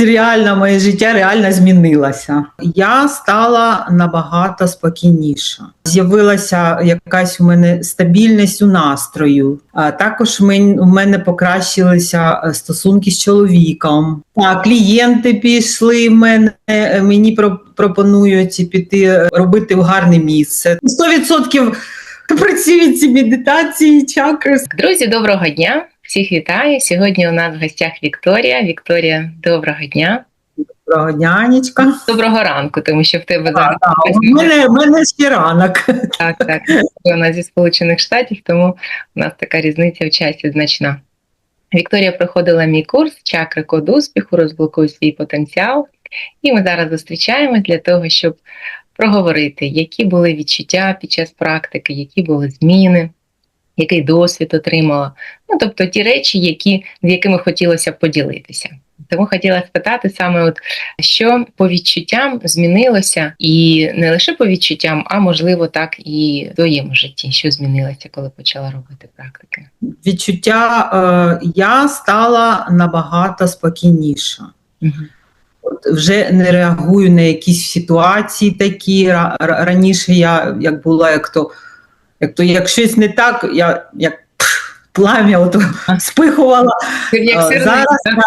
Реально, моє життя реально змінилося. Я стала набагато спокійніша. З'явилася якась у мене стабільність у настрою. А також у мене покращилися е, стосунки з чоловіком. Так, клієнти пішли в мене. е, Мені про- пропонують піти е, робити в гарне місце. 100% працюють ці медитації, чакри. Друзі, доброго дня! Всіх вітаю! Сьогодні у нас в гостях Вікторія. Вікторія, доброго дня! Доброго дня, Анічка. Доброго ранку, тому що в тебе зараз Так, У мене, мене ще ранок. так, так. Нас зі Сполучених Штатів, тому у нас така різниця в часі значна. Вікторія проходила мій курс чакри код успіху, розблокуй свій потенціал. І ми зараз зустрічаємось для того, щоб проговорити, які були відчуття під час практики, які були зміни, який досвід отримала. Ну, тобто ті речі, які, з якими хотілося б поділитися. Тому хотіла спитати саме, от що по відчуттям змінилося, і не лише по відчуттям, а можливо так і в твоєму житті, що змінилося, коли почала робити практики. Відчуття е, я стала набагато спокійніша. От вже не реагую на якісь ситуації такі. Ра- ра- Раніше я як була, як то, як то як щось не так, я як плам'я от, спихувала. Як Е, зараз так?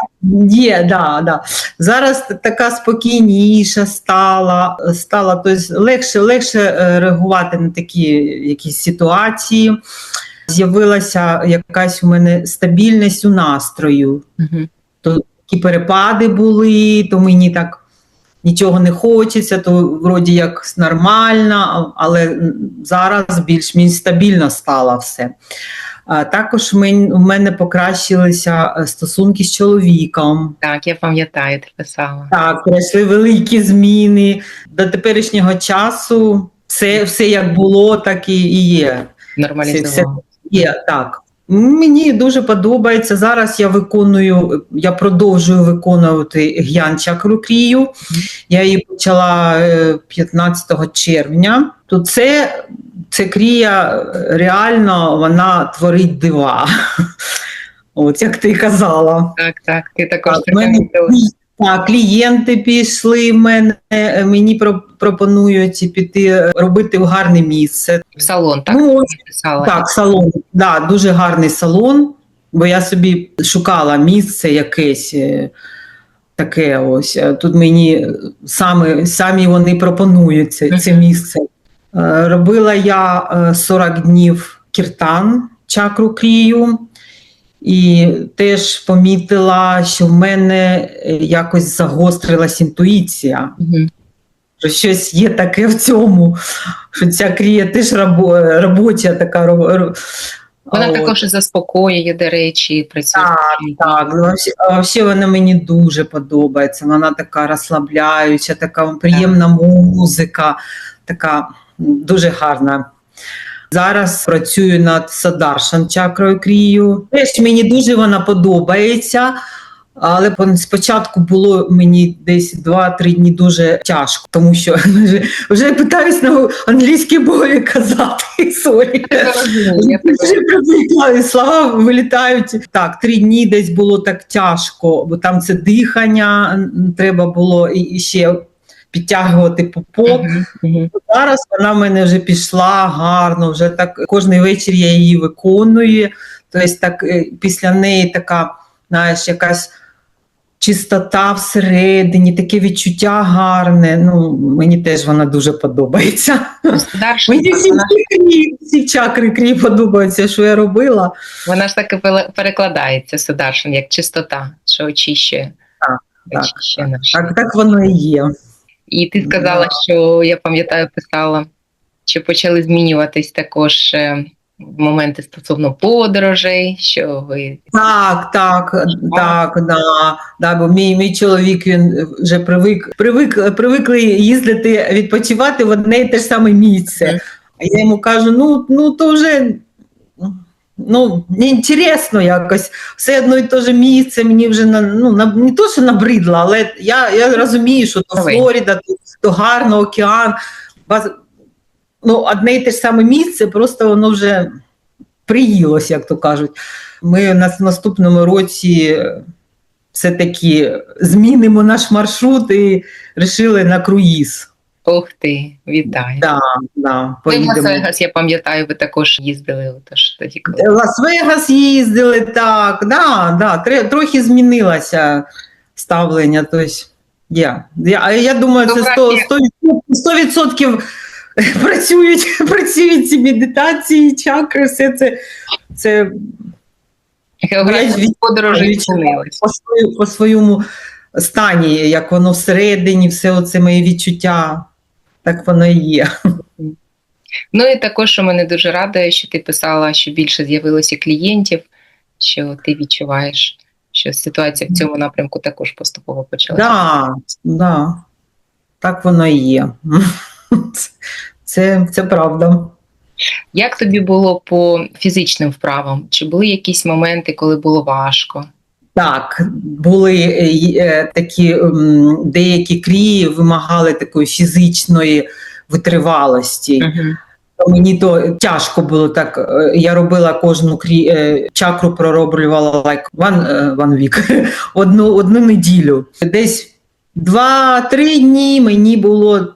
Є, да, да. Зараз така спокійніша стала, стала тобто легше, легше е, реагувати на такі якісь ситуації. З'явилася якась у мене стабільність у настрою. Мгм. Такі перепади були, то мені так нічого не хочеться, то вроді як нормально, але зараз більш-менш стабільно стало все. Також у мене покращилися е, стосунки з чоловіком. Так, я пам'ятаю, ти писала. Так, пройшли великі зміни. До теперішнього часу все, все як було, так і, і є. Нормалізувала. Є так. Мені дуже подобається. Зараз я виконую, я продовжую виконувати г'ян чакру крію. Я її почала е, 15 червня. То це, це крія е, реально вона творить дива. От як ти казала. Так, так. Ти також мене помітила. Так, клієнти пішли в мене, е, мені про- пропонують піти е, робити в гарне місце. в салон, так? Ну. Так, салон. Да, дуже гарний салон, бо я собі шукала місце якесь е, таке ось. Тут мені саме, самі вони пропонують це, це місце. Робила я е, 40 днів кіртан, чакру крію. І теж помітила, що в мене е, якось загострилась інтуїція Мгм. що щось є таке в цьому, що ця крія теж рабо, робоча така. ро- ро- Вона от. також заспокоює, до речі, працює. Так, Так, ну, а вообще вона мені дуже подобається. Вона така розслабляюча, така приємна музика, така дуже гарна. Зараз працюю над Садаршан чакрою крію. Теж мені дуже вона подобається. Але спочатку було мені десь 2-3 дні дуже тяжко, тому що вже, вже питаюсь на англійській мові казати. Сорі. Вже привикла, слова вилітають. Так, три дні десь було так тяжко, бо там це дихання треба було і ще підтягувати пупок. Мгм, мгм. Зараз вона в мене вже пішла гарно, вже так кожний вечір я її виконую. Тобто так е, після неї така, знаєш, якась чистота всередині, таке відчуття гарне. Ну, мені теж вона дуже подобається. Мені всі, вона, всі чакри крі подобаються, що я робила. вона ж таки перекладається Сударшин як чистота, що очищує. Так, так, очищує наш. Так, так воно і є. І ти сказала, що я пам'ятаю, писала, що почали змінюватись також е, моменти стосовно подорожей, що ви Так, так, так, да, да, бо мій, мій чоловік він вже привик, привик, привикли їздити відпочивати в одне і те ж саме місце. А я йому кажу: ну, ну то вже ну, неінтересно якось. Все одно і те ж місце, мені вже на, ну, на, не то, що набридло, але я, я розумію, що то. Флорида, то, то гарно, океан. Баз- Ну, одне і те ж саме місце, просто воно вже приїлось, як то кажуть. Ми на наступному році все-таки змінимо наш маршрут і вирішили на круїз. Ух ти, вітаю. Да, да, Ви в. Лас-Вегас, я пам'ятаю, ви також їздили тож тоді, коли Лас-Вегас їздили, так, да, да, трохи змінилося ставлення. Тобто, я, я, я думаю, це 100%, 100%, 100% працюють, працюють ці медитації, чакри, все це, це географія подорожі від- по, по своєму стані, як воно всередині, все оце мої відчуття, так воно і є. Ну і також що мене дуже радує, що ти писала, що більше з'явилося клієнтів, що ти відчуваєш, що ситуація в цьому напрямку також поступово почалася. Да, да, так воно і є. Це, це правда. Як тобі було по фізичним вправам? Чи були якісь моменти, коли було важко? Так, були е, е, такі деякі крії вимагали такої фізичної витривалості. Мені то тяжко було так. е, Я робила кожну крі... е, чакру пророблювала like one, е, one week, одну, одну неділю. Десь два-три дні мені було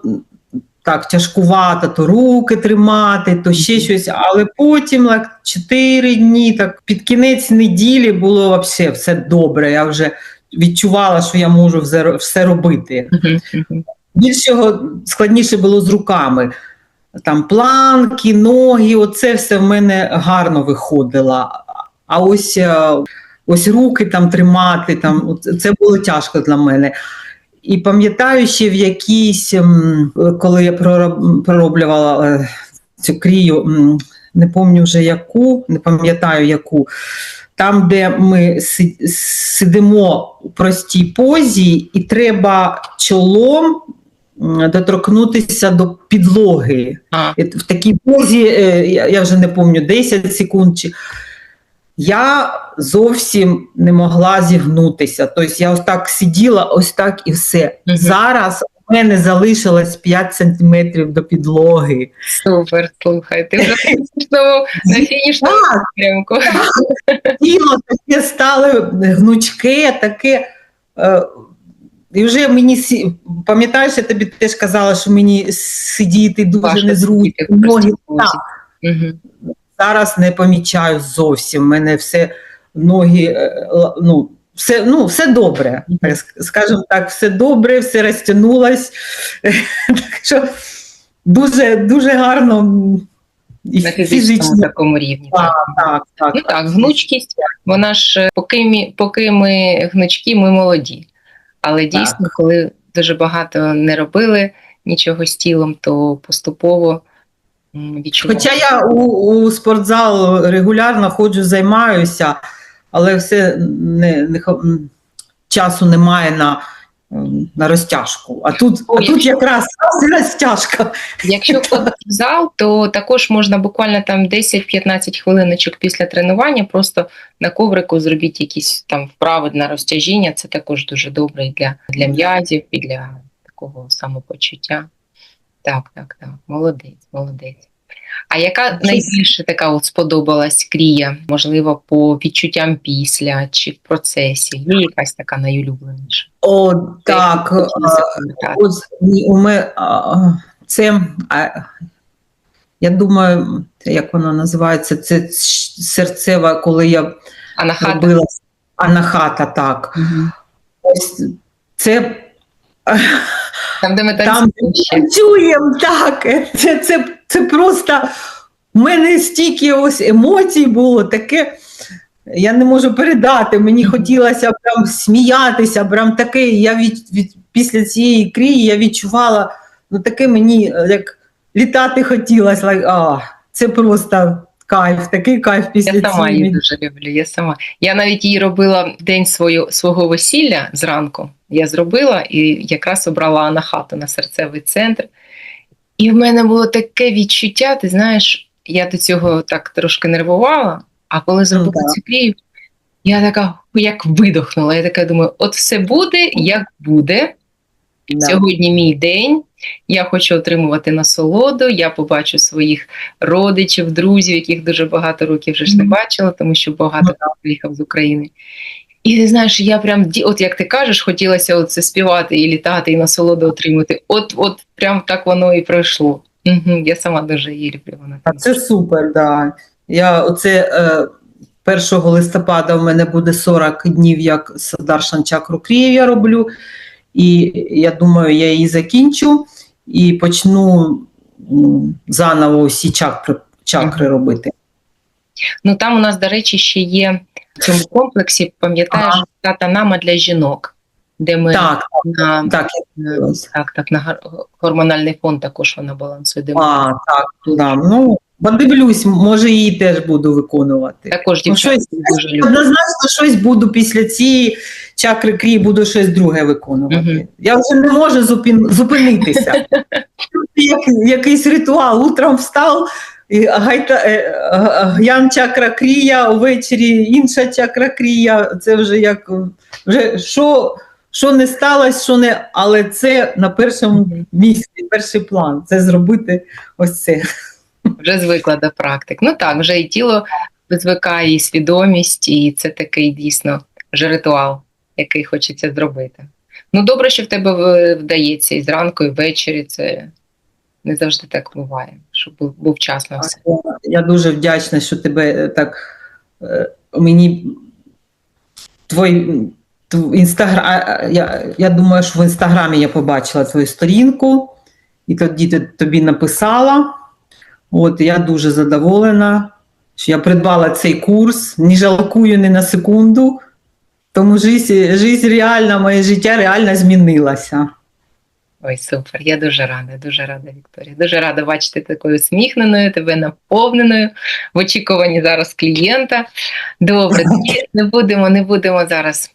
так тяжкувато, то руки тримати, то ще щось. Але потім, like, чотири дні, так під кінець неділі було вообще все добре. Я вже відчувала, що я можу все, робити. Більшого складніше було з руками. Там планки, ноги, оце все в мене гарно виходило. А ось, е, ось руки там тримати, там, це було тяжко для мене. І пам'ятаю ще в якійсь, коли я пророблювала е, цю крію, не пам'ятаю вже яку, не пам'ятаю яку, там, де ми сидимо у простій позі, і треба чолом доторкнутися до підлоги. А, В такій позі, е, я я вже не пам'ятаю, 10 секунд. Чи... Я зовсім не могла зігнутися. Тобто я ось так сиділа, ось так і все. Мгм. Зараз у мене залишилось 5 сантиметрів до підлоги. супер, слухай. Ти вже на фінішному напрямку. тіло таке стало гнучке, таке. Е, і вже мені пам'ятаєш, я тобі теж казала, що мені сидіти дуже Важко незручно. Ноги так. позі. Зараз не помічаю зовсім. У мене все ноги, е, ну, все, ну, все добре. Так, скажімо так, все добре, все розтягнулось. так що дуже, дуже гарно і На фізичному такому рівні. Так, так, так. Ну так, гнучкість, вона ж е, поки ми, поки ми гнучкі, ми молоді. Але дійсно, коли дуже багато не робили нічого з тілом, то поступово м, відчуваємо. Хоча я у, у спортзал регулярно ходжу, займаюся, але все не, не, часу немає на, на розтяжку. А тут, О, а тут якщо- якраз розтяжка. Якщо ходити в зал, то також можна буквально там 10-15 хвилиночок після тренування просто на коврику зробіть якісь там вправи на розтяжіння. Це також дуже добре і для, для м'язів, і для такого самопочуття. Так, так, так. Молодець, молодець. А яка найбільше така от сподобалась крія, можливо, по відчуттям після чи в процесі? Є якась така найулюбленіша? О, так. Це, я думаю, як воно називається, це серцева, коли я Анахата? робила анахата, так. Ось це Там, де ми там танцюємо так. Це, це, це просто в мене стільки ось емоцій було таке. Я не можу передати. Мені хотілося прям сміятися, прям таке. Я від, від після цієї крії я відчувала, ну таке мені е, як літати хотілося. Like, а, це просто кайф, такий кайф після Я сама її дуже люблю. Я сама. Я навіть її робила день свою, свого весілля зранку. Я зробила і якраз обрала анахату на серцевий центр. І в мене було таке відчуття, ти знаєш, я до цього так трошки нервувала, а коли зробила да. цю крію, я така як видохнула. Я така думаю, от все буде, як буде. Да. Сьогодні мій день. Я хочу отримувати насолоду. Я побачу своїх родичів, друзів, яких дуже багато років вже ж не бачила, тому що багато приїхав з України. І ти знаєш, я прям от як ти кажеш, хотілося оце співати і літати, і насолоду отримати. От, от прям так воно і пройшло. Угу, я сама дуже її люблю. Вона А це супер, да. Я оце е, 1 листопада в мене буде 40 днів, як Садаршан чакру Крієв я роблю. І я думаю, я її закінчу і почну заново всі чакри, чакри робити. Ну там у нас, до речі, ще є в цьому комплексі, пам'ятаєш, Ага. татанама для жінок, де ми Так, на, так, на, так, так, на гормональний фон також вона балансує. Де ми А, так, да. Ну, подивлюсь, може її теж буду виконувати. також Ну, щось- дуже люблять. Однозначно щось буду після цієї чакри крії, буду щось друге виконувати. Мгм. Я вже не можу зупин, зупинитися. Як, якийсь ритуал. Утром встав, і гайта, е, чакра крія, увечері інша чакра крія. Це вже як вже що, що не сталося, що не, але це на першому місці, перший план. Це зробити ось це. Вже звикла до практик. Ну так, вже і тіло звикає, і свідомість, і це такий дійсно вже ритуал, який хочеться зробити. Ну, добре, що в тебе вдається і зранку, і ввечері. Це не завжди так буває, щоб був, був час на все. Я дуже вдячна, що тебе е, так е, мені твій інстаграм. Я, я думаю, що в інстаграмі я побачила твою сторінку, і тоді тобі написала. От я дуже задоволена, що я придбала цей курс, не жалкую ні на секунду. Тому життя, життя реальна, моє життя реально змінилося. Ой, супер, я дуже рада, дуже рада, Вікторія. Дуже рада бачити такою усміхненою, тебе наповненою в очікуванні зараз клієнта. Добре, не будемо, не будемо зараз.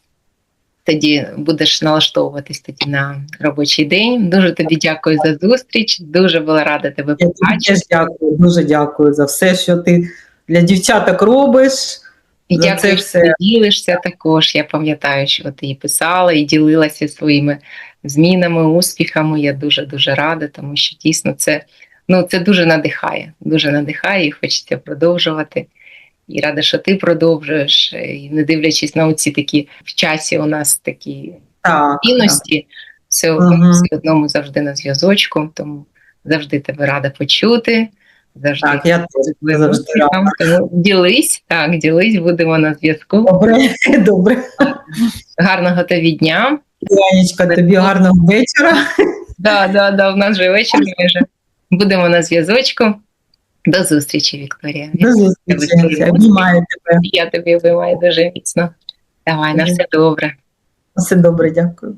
Тоді будеш налаштовуватись тоді на робочий день. Дуже тобі дякую за зустріч. Дуже була рада тебе побачити. дякую, дуже дякую за все, що ти для дівчаток робиш. І за дякую, що все. ти ділишся також. Я пам'ятаю, що ти і писала, і ділилася своїми змінами, успіхами. Я дуже дуже рада, тому що дійсно це, ну, це дуже надихає. Дуже надихає, і хочеться продовжувати. І рада, що ти продовжуєш, і не дивлячись на оці такі в часі, у нас такі Так, так. цінності, все одно, Мгм. все одно ми завжди на зв'язочку, тому завжди тебе рада почути. Завжди Так, я теж завжди рада. Тому ділись, так, ділись, будемо на зв'язку. Добре, добре. Гарного тобі дня. Янечка, тобі гарного вечора. Да, да, да, в нас вже вечір майже. Будемо на зв'язочку. До зустрічі, Вікторія. До зустрічі. Обнімаю тебе. Я тобі обіймаю дуже міцно. Давай, на все добре. На Все добре, дякую.